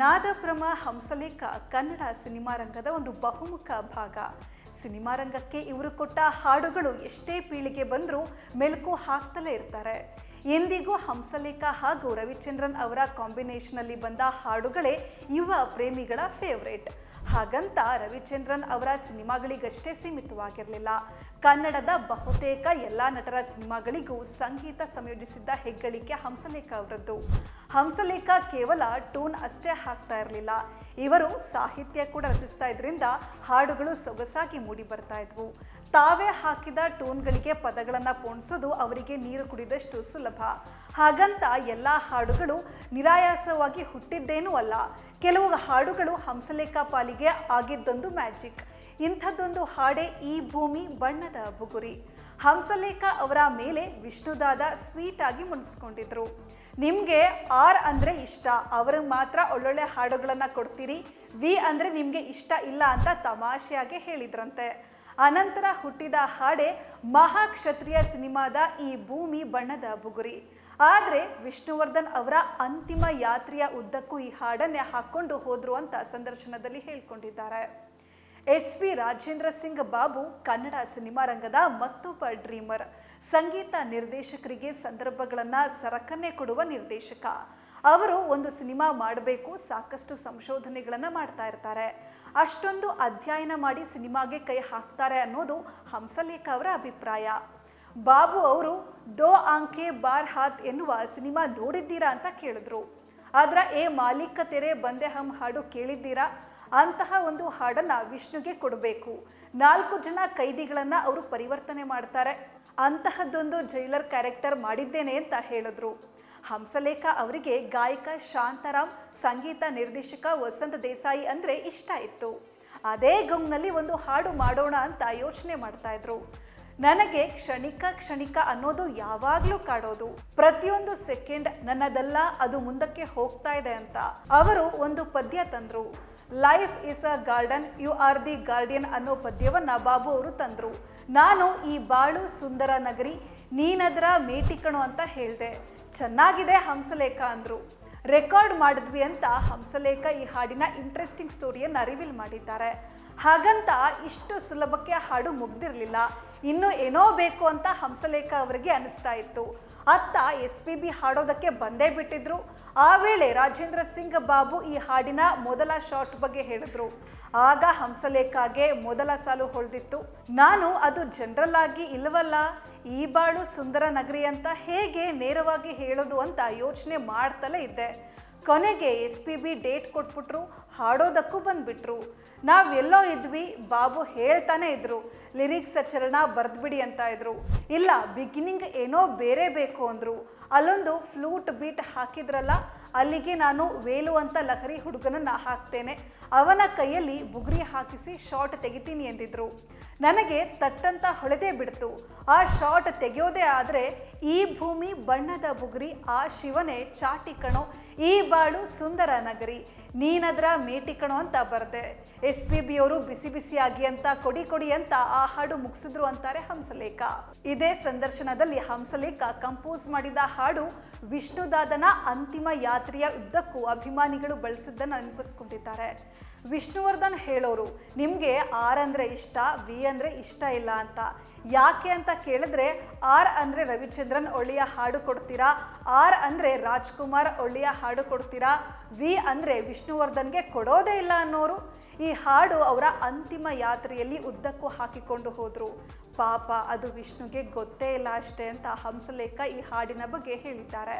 Nadabrahma Hamsalekha Kannada cinema ರಂಗದ ಒಂದು ಬಹುಮುಖ ಭಾಗ. ಸಿನಿಮಾ ರಂಗಕ್ಕೆ ಇವರು ಕೊಟ್ಟ ಹಾಡುಗಳು ಎಷ್ಟೇ ಪೀಳಿಗೆ ಬಂದರೂ ಮೆಲುಕು ಹಾಕ್ತಲೇ ಇರ್ತಾರೆ. ಎಂದಿಗೂ ಹಂಸಲೇಖ ಹಾಗೂ ರವಿಚಂದ್ರನ್ ಅವರ ಕಾಂಬಿನೇಷನಲ್ಲಿ ಬಂದ ಹಾಡುಗಳೇ ಯುವ ಪ್ರೇಮಿಗಳ ಫೇವ್ರೇಟ್. ಹಾಗಂತ ರವಿಚಂದ್ರನ್ ಅವರ ಸಿನಿಮಾಗಳಿಗಷ್ಟೇ ಸೀಮಿತವಾಗಿರಲಿಲ್ಲ. ಕನ್ನಡದ ಬಹುತೇಕ ಎಲ್ಲ ನಟರ ಸಿನಿಮಾಗಳಿಗೂ ಸಂಗೀತ ಸಂಯೋಜಿಸಿದ್ದ ಹೆಗ್ಗಳಿಕೆ ಹಂಸಲೇಖ ಅವರದ್ದು. ಹಂಸಲೇಖ ಕೇವಲ ಟೂನ್ ಅಷ್ಟೇ ಹಾಕ್ತಾ ಇರಲಿಲ್ಲ. ಇವರು ಸಾಹಿತ್ಯ ಕೂಡ ರಚಿಸ್ತಾ ಇದ್ರಿಂದ ಹಾಡುಗಳು ಸೊಗಸಾಗಿ ಮೂಡಿ ಬರ್ತಾ ಇದ್ವು. ತಾವೇ ಹಾಕಿದ ಟೂನ್ಗಳಿಗೆ ಪದಗಳನ್ನು ಪೋಣಿಸೋದು ಅವರಿಗೆ ನೀರು ಕುಡಿದಷ್ಟು ಸುಲಭ. ಹಾಗಂತ ಎಲ್ಲ ಹಾಡುಗಳು ನಿರಾಯಾಸವಾಗಿ ಹುಟ್ಟಿದ್ದೇನೂ ಅಲ್ಲ. ಕೆಲವು ಹಾಡುಗಳು ಹಂಸಲೇಖ ಪಾಲಿಗೆ ಆಗಿದ್ದೊಂದು ಮ್ಯಾಜಿಕ್. ಇಂಥದ್ದೊಂದು ಹಾಡೇ ಈ ಭೂಮಿ ಬಣ್ಣದ ಬುಗುರಿ. ಹಂಸಲೇಖ ಅವರ ಮೇಲೆ ವಿಷ್ಣುದಾದ ಸ್ವೀಟ್ ಆಗಿ ಮುನಿಸ್ಕೊಂಡಿದ್ರು. ನಿಮಗೆ ಆರ್ ಅಂದರೆ ಇಷ್ಟ, ಅವ್ರಿಗೆ ಮಾತ್ರ ಒಳ್ಳೊಳ್ಳೆ ಹಾಡುಗಳನ್ನು ಕೊಡ್ತೀರಿ, ವಿ ಅಂದರೆ ನಿಮಗೆ ಇಷ್ಟ ಇಲ್ಲ ಅಂತ ತಮಾಷೆಯಾಗಿ ಹೇಳಿದ್ರಂತೆ. ಅನಂತರ ಹುಟ್ಟಿದ ಹಾಡೆ ಮಹಾಕ್ಷತ್ರಿಯ ಸಿನಿಮಾದ ಈ ಭೂಮಿ ಬಣ್ಣದ ಬುಗುರಿ. ಆದರೆ ವಿಷ್ಣುವರ್ಧನ್ ಅವರ ಅಂತಿಮ ಯಾತ್ರೆಯ ಉದ್ದಕ್ಕೂ ಈ ಹಾಡನ್ನೇ ಹಾಕ್ಕೊಂಡು ಹೋದ್ರು ಅಂತ ಸಂದರ್ಶನದಲ್ಲಿ ಹೇಳ್ಕೊಂಡಿದ್ದಾರೆ. S V Rajendra Singh Babu Kannada cinema ರಂಗದ ಮತ್ತೊಬ್ಬ ಡ್ರೀಮರ್. ಸಂಗೀತ ನಿರ್ದೇಶಕರಿಗೆ ಸಂದರ್ಭಗಳನ್ನು ಸರಕನ್ನೇ ಕೊಡುವ ನಿರ್ದೇಶಕ. ಅವರು ಒಂದು ಸಿನಿಮಾ ಮಾಡಬೇಕು, ಸಾಕಷ್ಟು ಸಂಶೋಧನೆಗಳನ್ನು ಮಾಡ್ತಾ ಇರ್ತಾರೆ. ಅಷ್ಟೊಂದು ಅಧ್ಯಯನ ಮಾಡಿ ಸಿನಿಮಾಗೆ ಕೈ ಹಾಕ್ತಾರೆ ಅನ್ನೋದು ಹಂಸಲೇಖ ಅವರ ಅಭಿಪ್ರಾಯ. ಬಾಬು ಅವರು ದೋ ಆಂಕೆ ಬಾರ್ ಹಾತ್ ಎನ್ನುವ ಸಿನಿಮಾ ನೋಡಿದ್ದೀರಾ ಅಂತ ಕೇಳಿದ್ರು. ಆದ್ರ, ಏ ಮಾಲೀಕ ತೆರೆ, ಬಂದೆ ಹಮ್ ಹಾಡು ಕೇಳಿದ್ದೀರಾ? ಅಂತಹ ಒಂದು ಹಾಡನ್ನು ವಿಷ್ಣುಗೆ ಕೊಡಬೇಕು. ನಾಲ್ಕು ಜನ ಕೈದಿಗಳನ್ನು ಅವರು ಪರಿವರ್ತನೆ ಮಾಡ್ತಾರೆ. ಅಂತಹದ್ದೊಂದು ಜೈಲರ್ ಕ್ಯಾರೆಕ್ಟರ್ ಮಾಡಿದ್ದೇನೆ ಅಂತ ಹೇಳಿದ್ರು. ಹಂಸಲೇಖ ಅವರಿಗೆ ಗಾಯಕ ಶಾಂತಾರಾಮ್, ಸಂಗೀತ ನಿರ್ದೇಶಕ ವಸಂತ ದೇಸಾಯಿ ಅಂದರೆ ಇಷ್ಟ ಇತ್ತು. ಅದೇ ಗಂಗ್ನಲ್ಲಿ ಒಂದು ಹಾಡು ಮಾಡೋಣ ಅಂತ ಯೋಚನೆ ಮಾಡ್ತಾ ಇದ್ರು. ನನಗೆ ಕ್ಷಣಿಕ ಕ್ಷಣಿಕ ಅನ್ನೋದು ಯಾವಾಗಲೂ ಕಾಡೋದು. ಪ್ರತಿಯೊಂದು ಸೆಕೆಂಡ್ ನನ್ನದೆಲ್ಲ, ಅದು ಮುಂದಕ್ಕೆ ಹೋಗ್ತಾ ಇದೆ ಅಂತ ಅವರು ಒಂದು ಪದ್ಯ ತಂದ್ರು. Life is a garden you are the guardian ಅನ್ನೋ ಪದ್ಯವನ್ನು ಬಾಬು ಅವರು ತಂದರು. ನಾನು ಈ ಬಾಳು ಸುಂದರ ನಗರಿ, ನೀನದರ ಮೇಟಿಕಣು ಅಂತ ಹೇಳಿದೆ. ಚೆನ್ನಾಗಿದೆ ಹಂಸಲೇಖ ಅಂದರು. ರೆಕಾರ್ಡ್ ಮಾಡಿದ್ವಿ ಅಂತ ಹಂಸಲೇಖ ಈ ಹಾಡಿನ ಇಂಟ್ರೆಸ್ಟಿಂಗ್ ಸ್ಟೋರಿಯನ್ನು ರಿವೀಲ್ ಮಾಡಿದ್ದಾರೆ. ಹಾಗಂತ ಇಷ್ಟು ಸುಲಭಕ್ಕೆ ಹಾಡು ಮುಗ್ದಿರಲಿಲ್ಲ. ಇನ್ನೂ ಏನೋ ಬೇಕು ಅಂತ ಹಂಸಲೇಖ ಅವರಿಗೆ ಅನಿಸ್ತಾ ಇತ್ತು. ಅತ್ತ ಎಸ್ ಪಿ ಬಿ ಹಾಡೋದಕ್ಕೆ ಬಂದೇ ಬಿಟ್ಟಿದ್ರು. ಆ ವೇಳೆ ರಾಜೇಂದ್ರ ಸಿಂಗ್ ಬಾಬು ಈ ಹಾಡಿನ ಮೊದಲ ಶಾಟ್ ಬಗ್ಗೆ ಹೇಳಿದ್ರು. ಆಗ ಹಂಸಲೇಖಾಗೆ ಮೊದಲ ಸಾಲು ಹೊಳೆದಿತ್ತು. ನಾನು ಅದು ಜನರಲ್ ಆಗಿ ಇಲ್ವಲ್ಲ? ಈ ಬಾಳು ಸುಂದರ ನಗರಿ ಅಂತ ಹೇಗೆ ನೇರವಾಗಿ ಹೇಳೋದು ಅಂತ ಯೋಚನೆ ಮಾಡ್ತಲೇ ಇದ್ದೆ. ಕೊನೆಗೆ ಎಸ್ ಪಿ ಬಿ ಡೇಟ್ ಕೊಟ್ಬಿಟ್ರು, ಹಾಡೋದಕ್ಕೂ ಬಂದ್ಬಿಟ್ರು. ನಾವೆಲ್ಲೋ ಇದ್ವಿ, ಬಾಬು ಹೇಳ್ತಾನೆ ಇದ್ರು ಲಿರಿಕ್ಸ್ ಚರಣ ಬರೆದ್ಬಿಡಿ ಅಂತ ಇದ್ರು. ಇಲ್ಲ ಬಿಗಿನಿಂಗ್ ಏನೋ ಬೇರೆ ಬೇಕು ಅಂದರು. ಅಲ್ಲೊಂದು ಫ್ಲೂಟ್ ಬೀಟ್ ಹಾಕಿದ್ರಲ್ಲ ಅಲ್ಲಿಗೆ ನಾನು ವೇಲು ಅಂತ ಲಹರಿ ಹುಡುಗನನ್ನ ಹಾಕ್ತೇನೆ. ಅವನ ಕೈಯಲ್ಲಿ ಬುಗುರಿ ಹಾಕಿಸಿ ಶಾರ್ಟ್ ತೆಗಿತೀನಿ ಎಂದಿದ್ರು. ನನಗೆ ತಟ್ಟಂತ ಹೊಳೆದೇ ಬಿಡ್ತು. ಆ ಶಾರ್ಟ್ ತೆಗೆಯೋದೇ ಆದರೆ ಈ ಭೂಮಿ ಬಣ್ಣದ ಬುಗುರಿ, ಆ ಶಿವನೇ ಚಾಟಿ ಕಣೋ. ಈ ಬಾಳು ಸುಂದರ ನಗರಿ. ನೀನದ್ರ ಮೇಟಿ ಕಣೋ ಅಂತ ಬರುತ್ತೆ ಎಸ್ ಪಿ ಬಿ ಅವರು ಬಿಸಿ ಬಿಸಿಯಾಗಿ ಅಂತ, ಕೊಡಿ ಕೊಡಿ ಅಂತ ಆ ಹಾಡು ಮುಗಿಸಿದ್ರು ಅಂತಾರೆ ಹಂಸಲೇಖ. ಇದೇ ಸಂದರ್ಶನದಲ್ಲಿ ಹಂಸಲೇಖ ಕಂಪೋಸ್ ಮಾಡಿದ ಹಾಡು ವಿಷ್ಣುದಾದನ ಅಂತಿಮ ಯಾತ್ರೆಯ ಉದ್ದಕ್ಕೂ ಅಭಿಮಾನಿಗಳು ಬಳಸಿದ್ದನ್ನು ನೆನಪಿಸ್ಕೊಂಡಿದ್ದಾರೆ ವಿಷ್ಣುವರ್ಧನ್ ಹೇಳೋರು, ನಿಮಗೆ ಆರ್ ಅಂದರೆ ಇಷ್ಟ, ವಿ ಅಂದರೆ ಇಷ್ಟ ಇಲ್ಲ ಅಂತ. ಯಾಕೆ ಅಂತ ಕೇಳಿದ್ರೆ, ಆರ್ ಅಂದರೆ ರವಿಚಂದ್ರನ್ ಒಳ್ಳೆಯ ಹಾಡು ಕೊಡ್ತೀರಾ? ಆರ್ ಅಂದರೆ ರಾಜ್ಕುಮಾರ್ ಒಳ್ಳೆಯ ಹಾಡು ಕೊಡ್ತೀರಾ? ವಿ ಅಂದರೆ ವಿಷ್ಣುವರ್ಧನ್ಗೆ ಕೊಡೋದೇ ಇಲ್ಲ ಅನ್ನೋರು. ಈ ಹಾಡು ಅವರ ಅಂತಿಮ ಯಾತ್ರೆಯಲ್ಲಿ ಉದ್ದಕ್ಕೂ ಹಾಕಿಕೊಂಡು ಹೋದರು. ಪಾಪ ಅದು ವಿಷ್ಣುಗೆ ಗೊತ್ತೇ ಇಲ್ಲ ಅಷ್ಟೇ ಅಂತ ಹಂಸಲೇಖ ಈ ಹಾಡಿನ ಬಗ್ಗೆ ಹೇಳಿದ್ದಾರೆ.